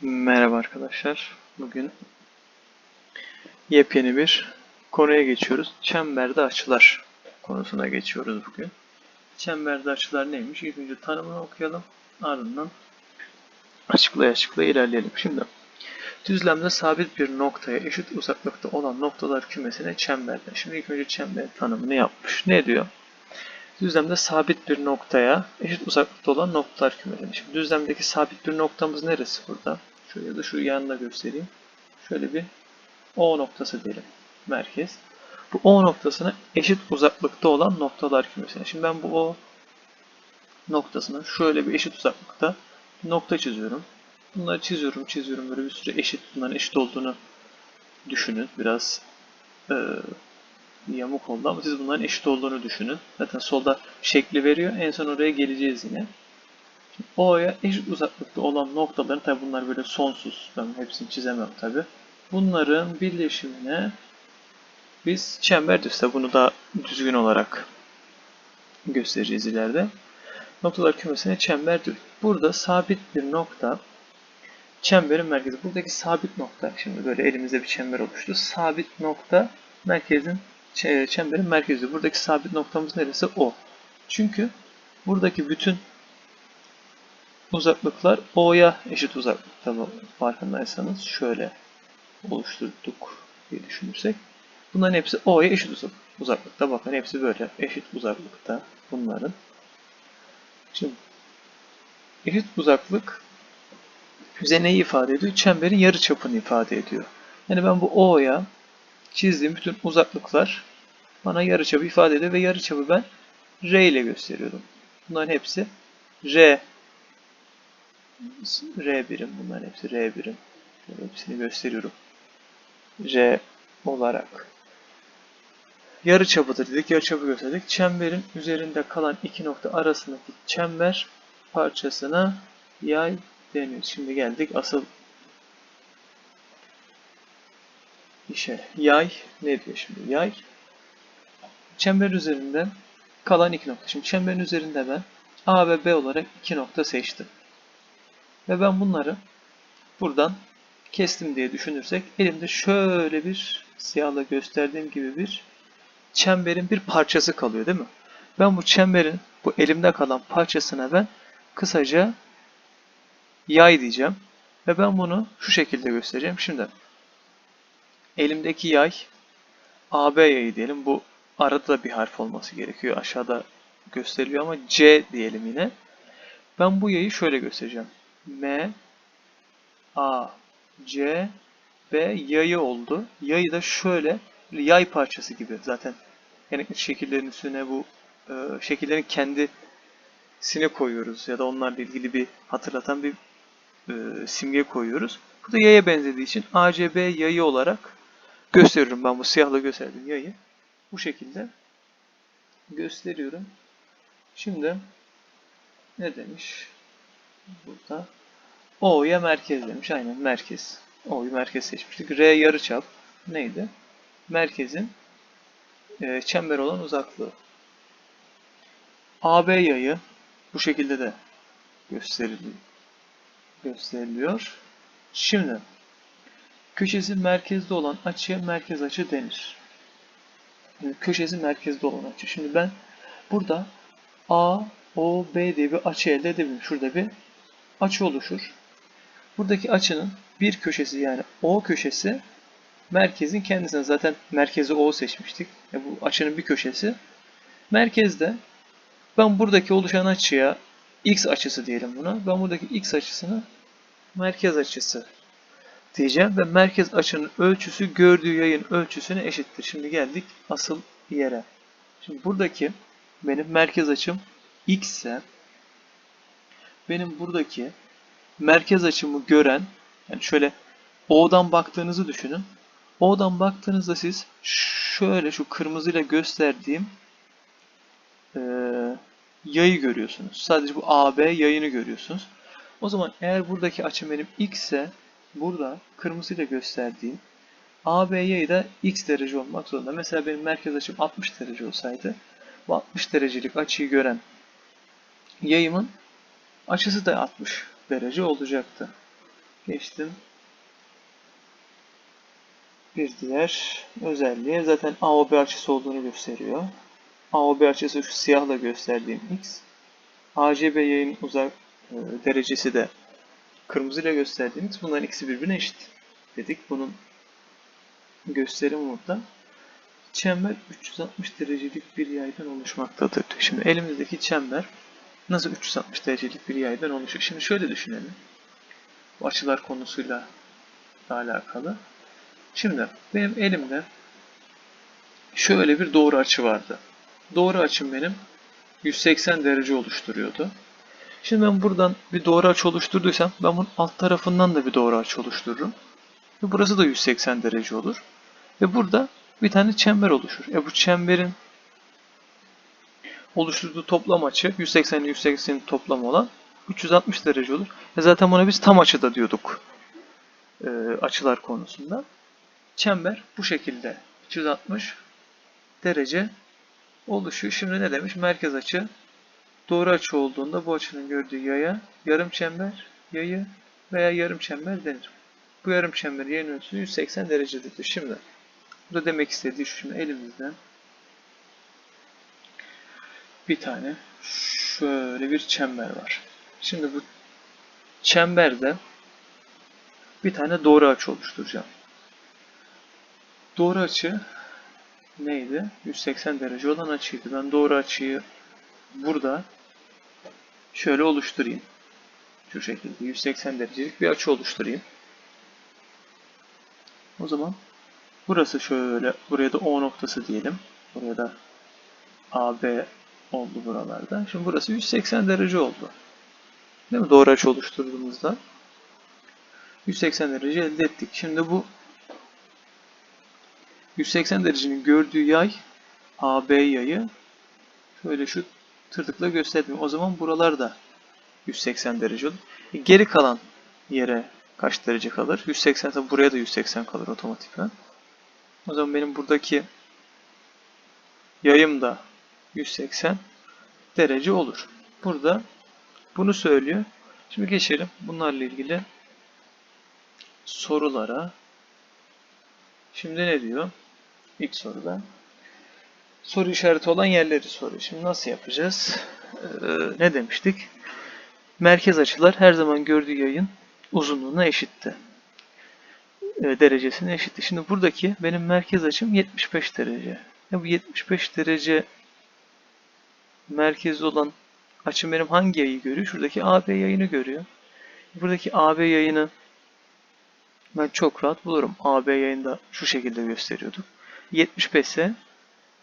Merhaba arkadaşlar. Bugün yepyeni bir konuya geçiyoruz. Çemberde açılar konusuna geçiyoruz bugün. Çemberde açılar neymiş? İlk önce tanımını okuyalım. Ardından açıklaya açıklaya ilerleyelim. Şimdi düzlemde sabit bir noktaya eşit uzaklıkta olan noktalar kümesine çemberde. Şimdi ilk önce çember tanımını yapmış. Ne diyor? Düzlemde sabit bir noktaya eşit uzaklıkta olan noktalar kümesi. Şimdi düzlemdeki sabit bir noktamız neresi burada? Şöyle da şu yanına göstereyim. Şöyle bir O noktası diyelim. Merkez. Bu O noktasına eşit uzaklıkta olan noktalar kümesine. Şimdi ben bu O noktasına şöyle bir eşit uzaklıkta nokta çiziyorum. Bunları çiziyorum, çiziyorum. Böyle bir sürü eşit, bunların eşit olduğunu düşünün. Biraz eee yamuk oldu ama siz bunların eşit olduğunu düşünün. Zaten solda şekli veriyor. En son oraya geleceğiz yine. O'ya eşit uzaklıkta olan noktaların tabi bunlar böyle sonsuz. Ben hepsini çizemem tabi. Bunların birleşimine biz çember. Tabi bunu da düzgün olarak göstereceğiz ileride. Noktalar kümesine çember diyor. Burada sabit bir nokta çemberin merkezi. Buradaki sabit nokta. Şimdi böyle elimizde bir çember oluştu. Sabit nokta merkezin çemberin merkezi. Buradaki sabit noktamız neresi? O. Çünkü buradaki bütün uzaklıklar O'ya eşit uzaklıkta farkındaysanız şöyle oluşturduk diye düşünürsek. Bunların hepsi O'ya eşit uzak- uzaklıkta. Bakın hepsi böyle eşit uzaklıkta bunların. Şimdi eşit uzaklık bize neyi ifade ediyor? Çemberin yarı çapını ifade ediyor. Yani ben bu O'ya çizdiğim bütün uzaklıklar bana yarıçapı ifade ediyor ve yarıçapı ben R ile gösteriyordum. Bunların hepsi R R birim bunların hepsi R birim. Şöyle hepsini gösteriyorum. R olarak. Yarıçapıdır dedik. Yarıçapı gösterdik. Çemberin üzerinde kalan iki nokta arasındaki çember parçasına yay deniyor. Şimdi geldik asıl işe. Yay ne diyor şimdi? Yay çember üzerinde kalan iki nokta. Şimdi çemberin üzerinde ben A ve B olarak iki nokta seçtim. Ve ben bunları buradan kestim diye düşünürsek elimde şöyle bir siyahla gösterdiğim gibi bir çemberin bir parçası kalıyor değil mi? Ben bu çemberin bu elimde kalan parçasına ben kısaca yay diyeceğim. Ve ben bunu şu şekilde göstereceğim. Şimdi elimdeki yay AB yayı diyelim. Bu arada da bir harf olması gerekiyor. Aşağıda gösteriliyor ama C diyelim yine. Ben bu yayı şöyle göstereceğim. M A C B yayı oldu. Yayı da şöyle yay parçası gibi zaten. Yani şekillerin üstüne bu e, şekillerin kendisini koyuyoruz ya da onlarla ilgili bir hatırlatan bir e, simge koyuyoruz. Bu da yaya benzediği için ACB yayı olarak gösteriyorum ben bu siyahla gösterdiğim yayı. Bu şekilde gösteriyorum. Şimdi ne demiş? Burada O'ya merkez demiş. Aynen merkez. O'yu merkez seçmiştik. R yarıçap neydi? Merkezin e, çember olan uzaklığı. AB yayı bu şekilde de gösteriliyor. gösteriliyor. Şimdi köşesi merkezde olan açıya merkez açı denir. Yani köşesi merkezde olan açı. Şimdi ben burada A, O, B diye bir açı elde edebilirim. Şurada bir açı oluşur. Buradaki açının bir köşesi yani O köşesi merkezin kendisine zaten merkezi O seçmiştik. E bu açının bir köşesi. Merkezde ben buradaki oluşan açıya X açısı diyelim buna. Ben buradaki X açısını merkez açısı diyeceğim ve merkez açının ölçüsü gördüğü yayın ölçüsüne eşittir. Şimdi geldik asıl yere. Şimdi buradaki benim merkez açım x ise benim buradaki merkez açımı gören yani şöyle O'dan baktığınızı düşünün. O'dan baktığınızda siz şöyle şu kırmızıyla gösterdiğim e, yayı görüyorsunuz. Sadece bu AB yayını görüyorsunuz. O zaman eğer buradaki açım benim x ise burada kırmızıyla gösterdiğim AB yayı da x derece olmak zorunda. Mesela benim merkez açım 60 derece olsaydı bu 60 derecelik açıyı gören yayımın açısı da 60 derece olacaktı. Geçtim. Bir diğer özelliği zaten AOB açısı olduğunu gösteriyor. AOB açısı şu siyahla gösterdiğim X. ACB yayın uzak e, derecesi de kırmızıyla gösterdiğim X. Bunların ikisi birbirine eşit dedik. Bunun gösterimi burada. Çember 360 derecelik bir yaydan oluşmaktadır. Şimdi elimizdeki çember nasıl 360 derecelik bir yaydan oluşuyor? Şimdi şöyle düşünelim. Bu açılar konusuyla da alakalı. Şimdi benim elimde şöyle bir doğru açı vardı. Doğru açım benim 180 derece oluşturuyordu. Şimdi ben buradan bir doğru açı oluşturduysam ben bunun alt tarafından da bir doğru açı oluştururum. Ve burası da 180 derece olur. Ve burada bir tane çember oluşur. E bu çemberin oluşturduğu toplam açı 180 ile 180'in toplamı olan 360 derece olur. E zaten buna biz tam açıda diyorduk e, açılar konusunda. Çember bu şekilde 360 derece oluşuyor. Şimdi ne demiş? Merkez açı doğru açı olduğunda bu açının gördüğü yaya yarım çember yayı veya yarım çember denir. Bu yarım çember yayın ölçüsü 180 derecedir. Şimdi burada demek istediği şu şimdi elimizden bir tane şöyle bir çember var. Şimdi bu çemberde bir tane doğru açı oluşturacağım. Doğru açı neydi? 180 derece olan açıydı. Ben doğru açıyı burada şöyle oluşturayım. Şu şekilde 180 derecelik bir açı oluşturayım. O zaman burası şöyle, buraya da O noktası diyelim. Buraya da AB oldu buralarda. Şimdi burası 180 derece oldu. Değil mi? Doğru açı oluşturduğumuzda 180 derece elde ettik. Şimdi bu 180 derecenin gördüğü yay AB yayı şöyle şu tırtıkla gösterdim. O zaman buralar da 180 derece olur. E, geri kalan yere kaç derece kalır? 180 tabi buraya da 180 kalır otomatikman. O zaman benim buradaki yayım da 180 derece olur. Burada bunu söylüyor. Şimdi geçelim bunlarla ilgili sorulara. Şimdi ne diyor? İlk soruda. Soru işareti olan yerleri soruyor. Şimdi nasıl yapacağız? Ee, ne demiştik? Merkez açılar her zaman gördüğü yayın uzunluğuna eşitti. Ee, derecesine eşitti. Şimdi buradaki benim merkez açım 75 derece. Ya bu 75 derece merkezli olan açım benim hangi yayı görüyor? Şuradaki AB yayını görüyor. Buradaki AB yayını ben çok rahat bulurum. AB yayında şu şekilde gösteriyorduk. 75 ise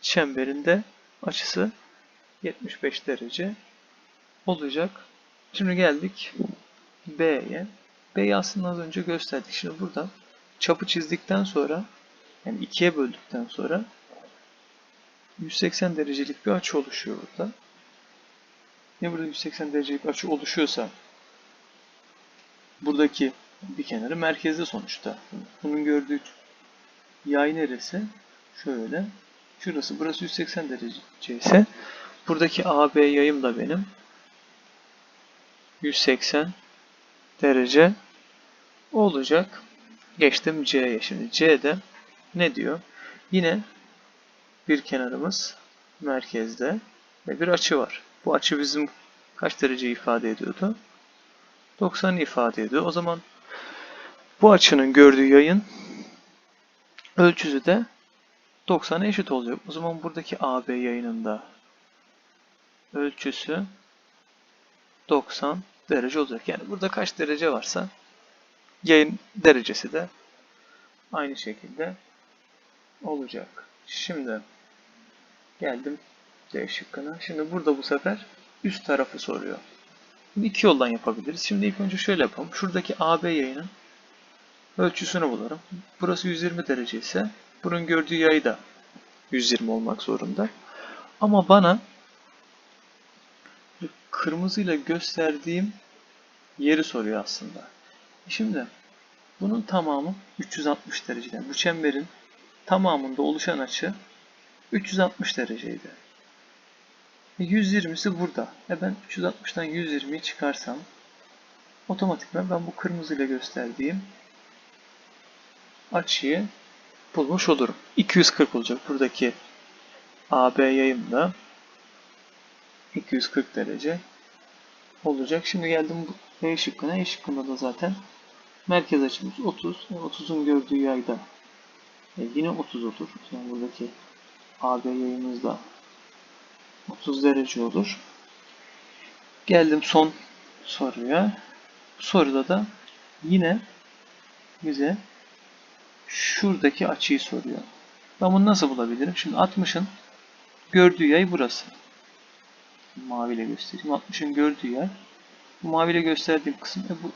çemberinde açısı 75 derece olacak. Şimdi geldik B'ye. B'yi aslında az önce gösterdik. Şimdi burada çapı çizdikten sonra yani ikiye böldükten sonra 180 derecelik bir açı oluşuyor burada. Ne burada 180 derecelik açı oluşuyorsa buradaki bir kenarı merkezde sonuçta. Bunun gördüğü yay neresi? Şöyle. Şurası. Burası 180 derece ise buradaki AB yayım da benim 180 derece olacak. Geçtim C'ye. Şimdi C'de ne diyor? Yine bir kenarımız merkezde ve bir açı var. Bu açı bizim kaç derece ifade ediyordu? 90 ifade ediyor. O zaman bu açının gördüğü yayın ölçüsü de 90'a eşit olacak. O zaman buradaki AB yayınında ölçüsü 90 derece olacak. Yani burada kaç derece varsa yayın derecesi de aynı şekilde olacak. Şimdi geldim D şıkkına. Şimdi burada bu sefer üst tarafı soruyor. Bunu iki yoldan yapabiliriz. Şimdi ilk önce şöyle yapalım. Şuradaki AB yayının ölçüsünü bulurum. Burası 120 derece ise bunun gördüğü yayı da 120 olmak zorunda. Ama bana kırmızıyla gösterdiğim yeri soruyor aslında. Şimdi bunun tamamı 360 dereceden. Bu çemberin tamamında oluşan açı 360 dereceydi. 120'si burada. E ben 360'dan 120'yi çıkarsam otomatikman ben bu kırmızıyla gösterdiğim açıyı bulmuş olurum. 240 olacak. Buradaki AB yayım da 240 derece olacak. Şimdi geldim E şıkkına. E şıkkında da zaten merkez açımız 30. E, 30'un gördüğü yayda e, yine 30 olur. Yani buradaki AB yayımız da 30 derece olur. Geldim son soruya. Bu soruda da yine bize şuradaki açıyı soruyor. Ben bunu nasıl bulabilirim? Şimdi 60'ın gördüğü yay burası. Maviyle göstereyim. 60'ın gördüğü yay. Bu maviyle gösterdiğim kısım e bu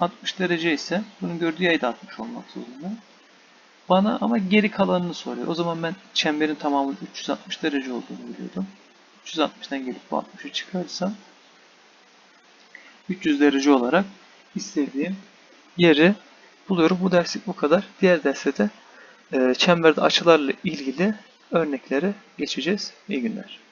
60 derece ise bunun gördüğü yay da 60 olmak zorunda. Bana ama geri kalanını soruyor. O zaman ben çemberin tamamının 360 derece olduğunu biliyordum. 360'dan gelip bu 60'ı çıkarsam 300 derece olarak istediğim yeri buluyorum. Bu derslik bu kadar. Diğer derste de e, çemberde açılarla ilgili örnekleri geçeceğiz. İyi günler.